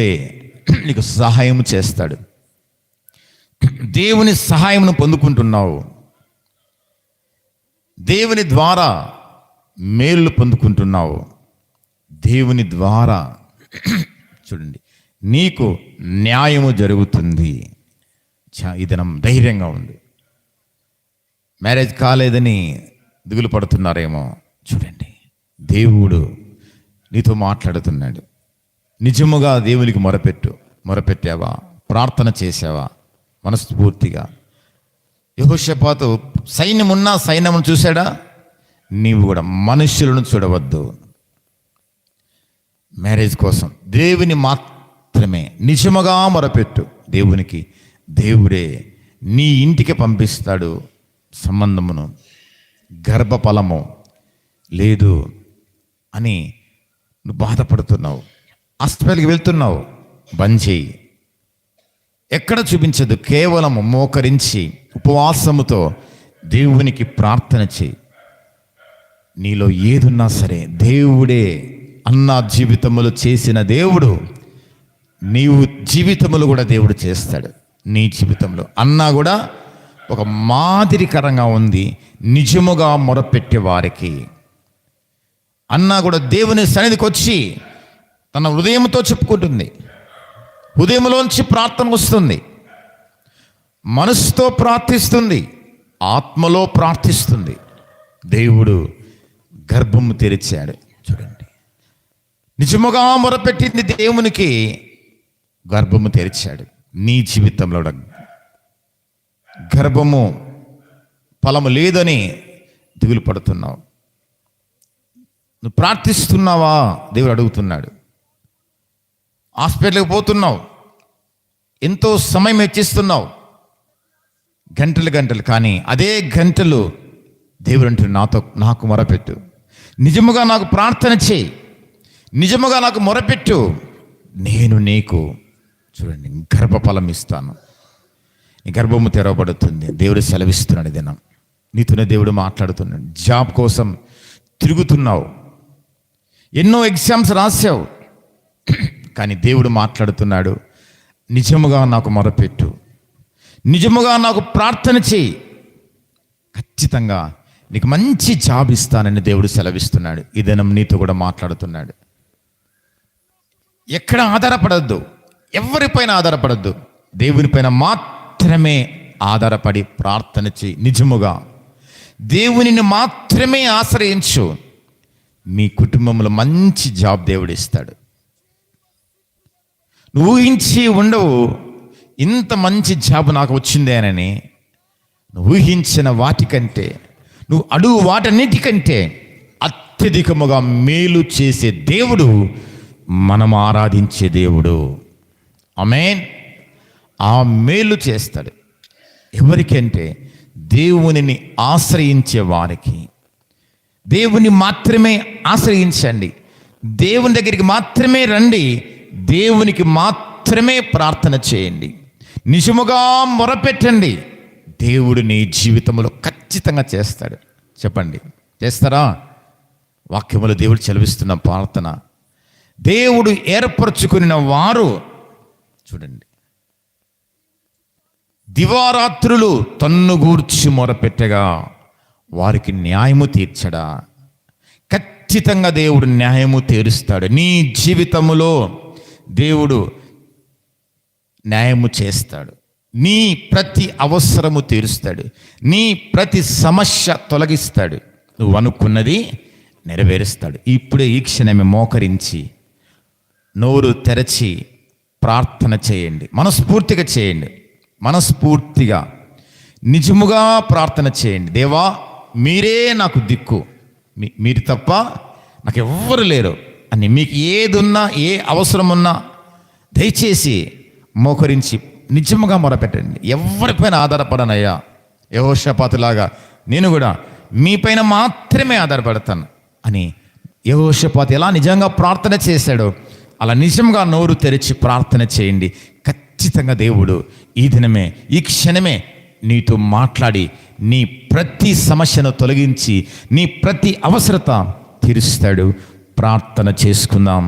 దేవుడే నీకు సహాయం చేస్తాడు. దేవుని సహాయమును పొందుకుంటున్నావు. దేవుని ద్వారా మేలు పొందుకుంటున్నావు. దేవుని ద్వారా చూడండి నీకు న్యాయము జరుగుతుంది. చా ఈ దినం ధైర్యంగా ఉంది మ్యారేజ్ కాలేదని దిగులు పడుతున్నారేమో చూడండి. దేవుడు నీతో మాట్లాడుతున్నాడు. నిజముగా దేవునికి మొరపెట్టు మొరపెట్టావా? ప్రార్థన చేసావా మనస్ఫూర్తిగా. యహోషపాతు సైన్యమున్నా సైన్యమును చూశాడా? నీవు కూడా మనుషులను చూడవద్దు. మ్యారేజ్ కోసం దేవుని మాత్రమే నిజముగా మొరపెట్టు. దేవునికి దేవుడే నీ ఇంటికి పంపిస్తాడు సంబంధమును గర్భఫలము లేదు అని నువ్వు బాధపడుతున్నావు. హాస్పిటల్కి వెళ్తున్నావు. బంద్ చేయి. ఎక్కడ చూపించదు కేవలం మోకరించి ఉపవాసముతో దేవునికి ప్రార్థన చేయి. నీలో ఏదున్నా సరే దేవుడే అన్న జీవితములు చేసిన దేవుడు నీవు జీవితములు కూడా దేవుడు చేస్తాడు. నీ జీవితంలో అన్నా కూడా ఒక మాదిరికరంగా ఉంది నిజముగా మొరపెట్టే వారికి. అన్నా కూడా దేవుని సన్నిధికి వచ్చి తన హృదయంతో చెప్పుకుంటుంది. హృదయంలోంచి ప్రార్థన వస్తుంది. మనసుతో ప్రార్థిస్తుంది. ఆత్మలో ప్రార్థిస్తుంది. దేవుడు గర్భము తెరిచాడు. చూడండి. నిజముగా మొరపెట్టింది దేవునికి గర్భము తెరిచాడు. నీ జీవితంలో గర్భము ఫలము లేదని దిగులు పడుతున్నావు నువ్వు ప్రార్థిస్తున్నావా? దేవుడు అడుగుతున్నాడు. హాస్పిటల్కి పోతున్నావు. ఎంతో సమయం హెచ్చిస్తున్నావు గంటలు గంటలు కానీ అదే గంటలు దేవుడు అంటున్నాడు నాతో నాకు మొరపెట్టు నిజముగా నాకు ప్రార్థన చేయి. నిజముగా నాకు మొరపెట్టు నేను నీకు చూడండి గర్భఫలం ఇస్తాను. నీ గర్భము తెరవబడుతుంది. దేవుడు సెలవిస్తున్నాడు దినం. నీతోనే దేవుడు మాట్లాడుతున్నాడు. జాబ్ కోసం తిరుగుతున్నావు. ఎన్నో ఎగ్జామ్స్ రాసావు. కానీ దేవుడు మాట్లాడుతున్నాడు నిజముగా నాకు మొరపెట్టు. నిజముగా నాకు ప్రార్థన చేయి. ఖచ్చితంగా నీకు మంచి జాబ్ ఇస్తానని దేవుడు సెలవిస్తున్నాడు. ఈ దినం నీతో కూడా మాట్లాడుతున్నాడు. ఎక్కడ ఆధారపడద్దు. ఎవరిపైన ఆధారపడద్దు. దేవునిపైన మాత్రమే ఆధారపడి ప్రార్థన చేయి. నిజముగా దేవునిని మాత్రమే ఆశ్రయించు. మీ కుటుంబంలో మంచి జాబ్ దేవుడు ఇస్తాడు నువ్వు ఊహించి ఉండవు. ఇంత మంచి జాబ్ నాకు వచ్చిందేనని నువ్వు ఊహించిన వాటికంటే నువ్వు అడుగు వాటన్నిటికంటే అత్యధికముగా మేలు చేసే దేవుడు మనం ఆరాధించే దేవుడు. అమేన్ ఆ మేలు చేస్తాడు. ఎవరికంటే? దేవునిని ఆశ్రయించే వారికి. దేవుని మాత్రమే ఆశ్రయించండి. దేవుని దగ్గరికి మాత్రమే రండి. దేవునికి మాత్రమే ప్రార్థన చేయండి. నిజముగా మొరపెట్టండి. దేవుడు నీ జీవితంలో ఖచ్చితంగా చేస్తాడు. చెప్పండి. చేస్తారా? వాక్యములు దేవుడు చలవిస్తున్న ప్రార్థన. దేవుడు ఏర్పరచుకున్న వారు చూడండి. దివారాత్రులు తన్నుగూర్చి మొరపెట్టగా వారికి న్యాయము తీర్చడా? ఖచ్చితంగా దేవుడు న్యాయము తీరుస్తాడు. నీ జీవితములో దేవుడు న్యాయము చేస్తాడు. నీ ప్రతి అవసరము తీరుస్తాడు. నీ ప్రతి సమస్య తొలగిస్తాడు. నువ్వు అనుకున్నది నెరవేరుస్తాడు. ఇప్పుడే ఈ క్షణమే మోకరించి నోరు తెరచి ప్రార్థన చేయండి. మనస్ఫూర్తిగా చేయండి. మనస్ఫూర్తిగా నిజముగా ప్రార్థన చేయండి. దేవా మీరే నాకు దిక్కు. మీ- మీరు తప్ప నాకు ఎవ్వరు లేరు. అని మీకు ఏది ఉన్నా ఏ అవసరం ఉన్నా దయచేసి మోకరించి నిజముగా మొరపెట్టండి. ఎవరిపైన ఆధారపడనయ్యా? యహోషపాతులాగా నేను కూడా మీపైన మాత్రమే ఆధారపడతాను అని యహోషపాతు ఎలా నిజంగా ప్రార్థన చేశాడో అలా నిజంగా నోరు తెరిచి ప్రార్థన చేయండి. ఖచ్చితంగా దేవుడు ఈ దినమే ఈ క్షణమే నీతో మాట్లాడి నీ ప్రతి సమస్యను తొలగించి నీ ప్రతి అవసరత తీరుస్తాడు. ప్రార్థన చేసుకుందాం.